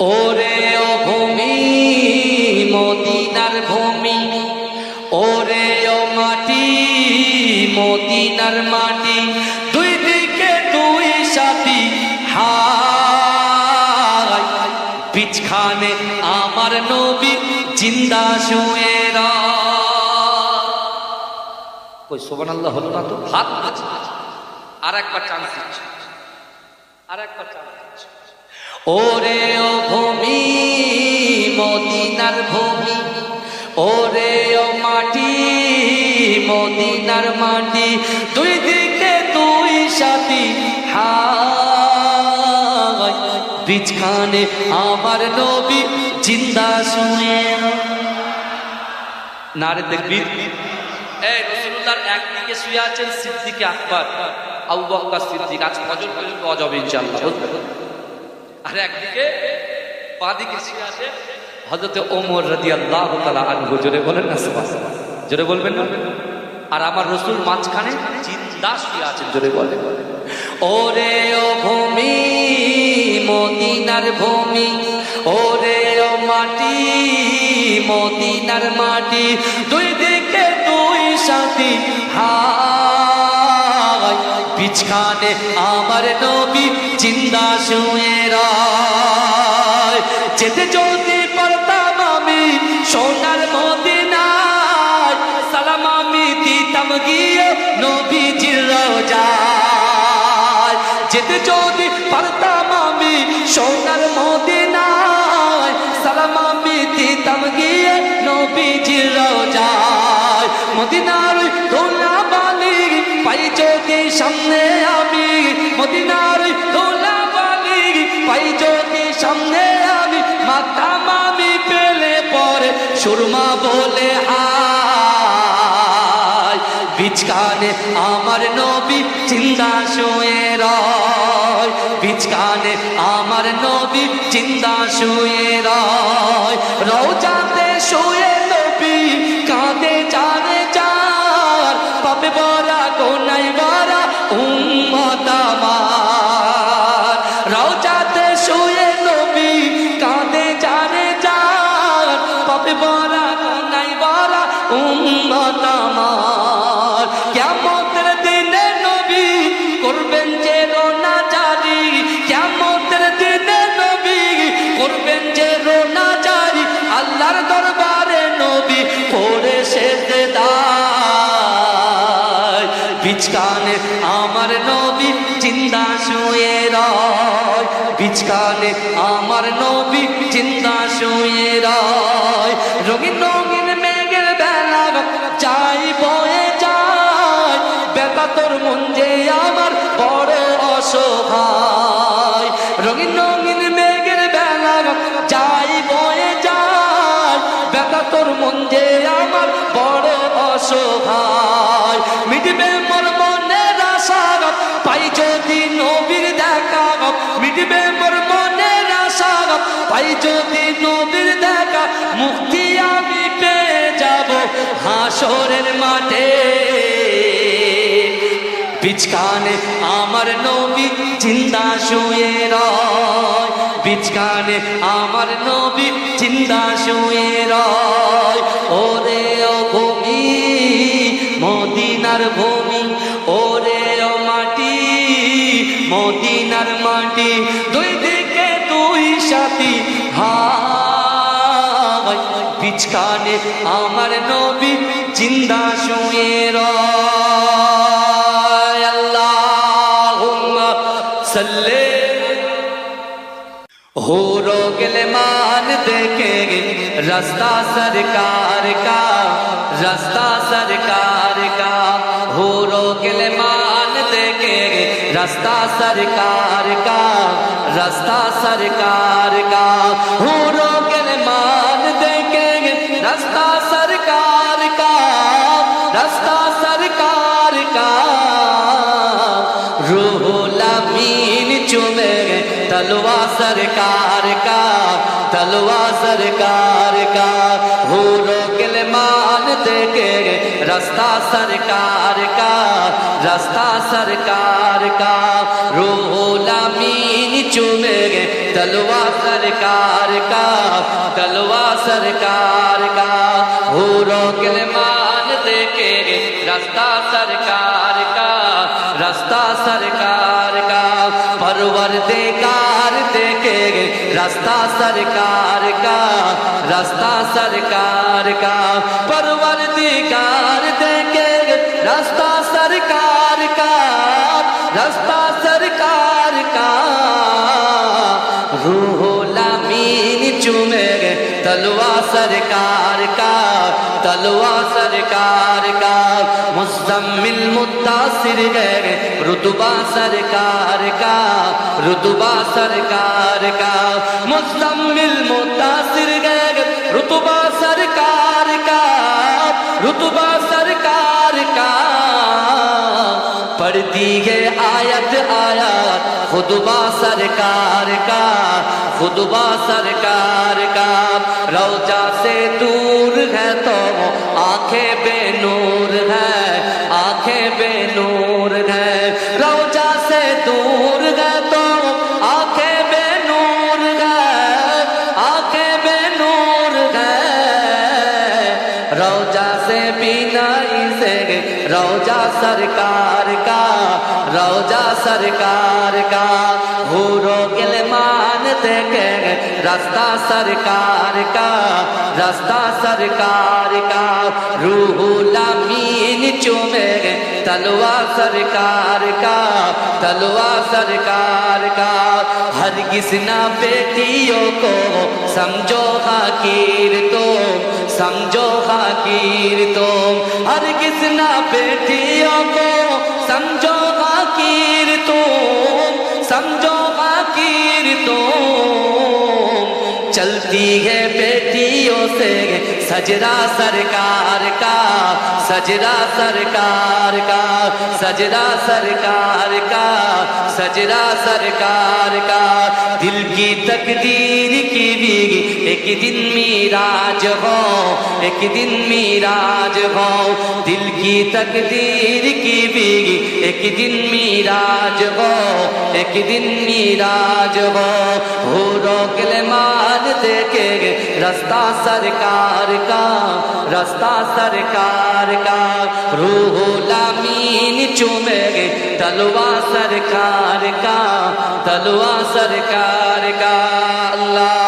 ওরে ও ভূমি, মদিনার ভূমি। ওরে ও মাটি, মদিনার মাটি। দুই দিকে দুই সাথী হাই বিছখানে আমার নবী জিন্দা শুয়ে কই সোবান আল্লাহ হলো না তো? হাত আর একবার চান্স দিচ্ছে। আর একবার চান্স দিচ্ছে। ওরে মদিনার ভূমি। ওরে ও মাটি, মদিনার মাটি, দুই দিকে দুই সাথী। হাই বিছখানে আমার নবী জিন্দা শুয়ে নারে দেখবি একদিকে শুয়ে আছেন সিদ্দিকে আকবর, আবু বকর সিদ্দিক। আজ ফজর পর্যন্ত আর একদিকে, বাঁদিকে শুয়ে হজরতে ওমর রাদিয়াল্লাহু তাআলা আনহু, জোরে বলেন না সুবহানাল্লাহ। জোরে বলবেন না? আর আমার রসুল মাঝখানে জিন্দা শুয়ে আছেন, জোরে বলে ওরে ও ভূমি, মদিনার ভূমি, ওরে ও মাটি, মদিনার মাটি, দুই দিকে দুই সাথী হাই বিছখানে আমার নবী জিন্দা শুয়ে রায়। যেতে যদি যেতে যদি পারতাম আমি সোনার মদিনায়, সালাম আমি দিতাম গিয়ে নবীজির রোজায়। মদিনার দোলা বালি পাই যদি সামনে আমি, মদিনার দোলা বালি পাই যদি সামনে আমি মাথা মামি পেলে পরে সুরমা বিচকানে আমার নবী চিন্তা শুয়ে রয়। রোজাতে শুয়ে নবী কাঁদে চারে চার পাপে বড়া কোনাই বড়া উম্মত আমার নবী চিন্তা শুয়ে রয়। বিচকানে আমার নবী চিন্তা শুয়ে রয়। রঙিন রঙিন মেঘের বেলা চাই বয়ে যায়। বেতা তোর মন যে আমার বড় অসহায়। রঙিন রঙিন মেঘের বেলা চাই বয়ে যায়। বেতা তোর মন যে আমার বড় অসহায়। মিটবে মোর পাই যদি নবীর দেখা মুক্তি আমি পেয়ে যাব হাসরের মাঠে। বিচকানে আমার নবী চিন্তা শুয়ে রয়। বিচকানে আমার নবী চিন্তা শুয়ে রয়। ওরে ও ভূমি, মদিনার ভূমি, ওরে ও মাটি, মদিনার মাটি, দুই দিকে দুই সাথী হাই বিচকানে আমার নবী জিন্দা শুয়ে আল্লাহুম্মা সাল্লি। ہو رو مان دیکھیں گے رستہ سرکار کا رستہ سرکار کا ہو رو مان دیکھیں گے رستہ سرکار کا رستہ سرکار کا ہوں کے مان دیکھیں گے۔ رستہ سرکار کا، رستہ سرکار کا۔ روح لامین چومے گے تلوہ سرکار کا، تلوہ سرکار کا۔ ہوروں فاتح کے رستہ سرکار کا، رستہ سرکار کا۔ روح الامین چومے گے دلوا سرکار کا دلوا سرکار کا۔ ہورو کلمان دیکھے گے رستہ سرکار کا، رستہ سرکار کا۔ پرور دے کا रास्ता सरकार का रास्ता सरकार का परवर देकार देखेंगे रास्ता सरकार का रास्ता सरकार का روح لامین چومے گے تلوہ سرکار کا تلوا سرکار کا۔ مزمل متاثر گئے رتبہ سرکار کا، رتبہ سرکار کا۔ مزمل متاثر گئے رتبہ سرکار کا، رتبہ سرکار کا۔ پڑھ دی آیت آیات خدبہ سرکار کا خدبہ سرکار کا۔ روجہ سے دور ہے تو آنکھیں بے نور ہے، آنکھیں بے نور ہے۔ روجہ سے دور ہے تو آنکھیں بے نور ہے، آنکھیں بے نور ہے۔ روجہ سے پینا اسے روجہ سرکار کا، روجہ سرکار کا۔ غورو گلمان دیکھے گے رستہ سرکار کا رستہ سرکار کا۔ روح لامین چومے گے تلوہ سرکار کا، تلوہ سرکار کا۔ ہرگز نہ بیٹیوں کو سمجھو حقیر سمجھو حقیر تم، ہر کس نہ بیٹیوں کو سمجھو حقیر تم، سمجھو حقیر تم۔ چلتی ہے بیٹی خوشیوں سے سجرا سرکار کا سجرا سرکار کا سجرا سرکار کا سجرا سرکار کا۔ دل کی تقدیر کی بھی ایک دن میراج ہو، ایک دن میراج ہو۔ دل کی تقدیر کی بیگی ایک دن میراج ہو، ایک دن میراج ہو۔ رو کے لے مار دیکھے گے रास्ता सरकार का रास्ता सरकार का रूहुला मीन चूमेगे तलवा सरकार का तलवा सरकार का अल्लाह